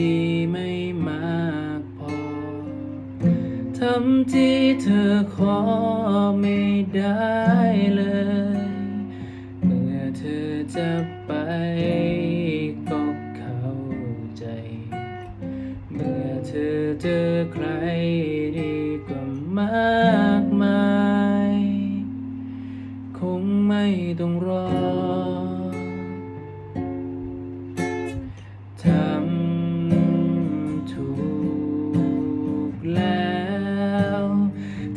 ดีไม่มากพอ ทำที่เธอขอไม่ได้เลย เมื่อเธอจะไปก็เข้าใจ เมื่อเธอเจอใครดีกว่ามากมาย คงไม่ต้องรอ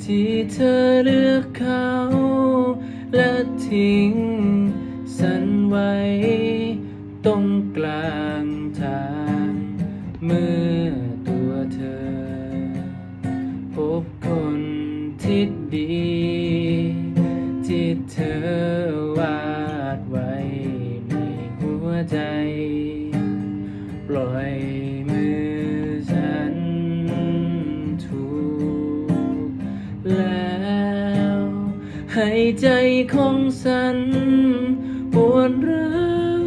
ที่เธอเลือกเขา และทิ้งฉันไว้ ตรงกลางทางเมื่อตัวเธอ พบคนที่ดี ที่เธอวาดไว้ในหัวใจ แล้วให้ใจของฉันปวดร้าว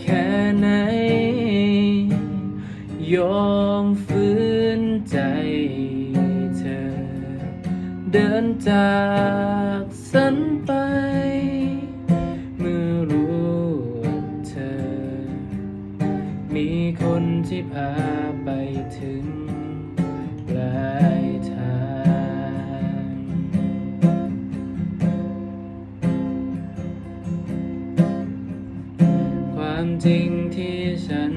แค่ไหน ยอมฝืนใจเธอ เดินจากฉันไป เมื่อรู้ว่าเธอ มีคนที่พาไปถึงปลายทาง จริงที่ฉัน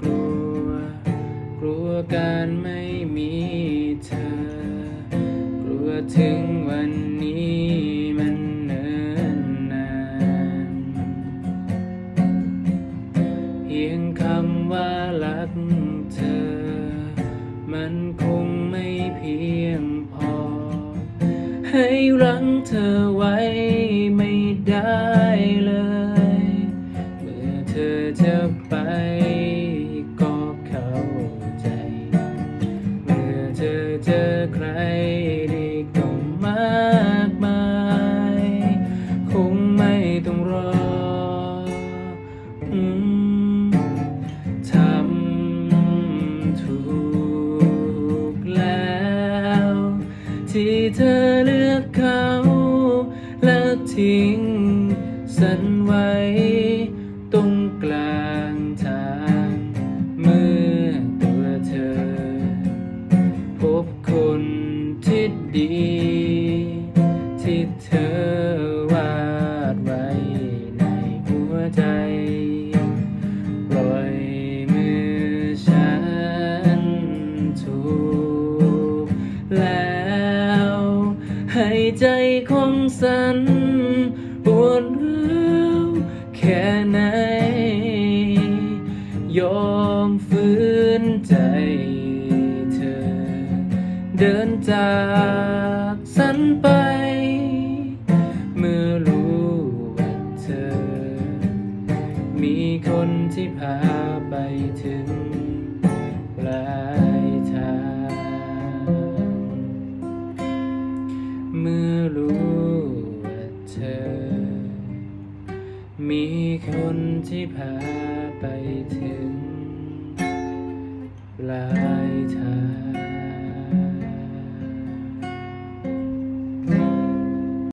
กลัว กลัวการไม่มีเธอ กลัวถึงวันนี้มันเนิ่นนาน เพียงคำว่ารักเธอ มันคงไม่เพียงพอ ให้รั้งเธอ ใครดีก็มากมาย คงไม่ต้องรอทำถูกแล้ว ที่เธอเลือกเขาและทิ้ง ฉันไว้ตรงกลางทาง ดี ที่เธอวาดไว้ในหัวใจปล่อยมือฉันถูกแล้วให้ใจของฉันปวดร้าวแค่ไหน ยอมฝืนใจเธอเดิน จากฉันไป เมื่อรู้ว่าเธอ มีคนที่พาไปถึงปลายทาง เมื่อรู้ว่าเธอ มีคนที่พาไปถึงปลาย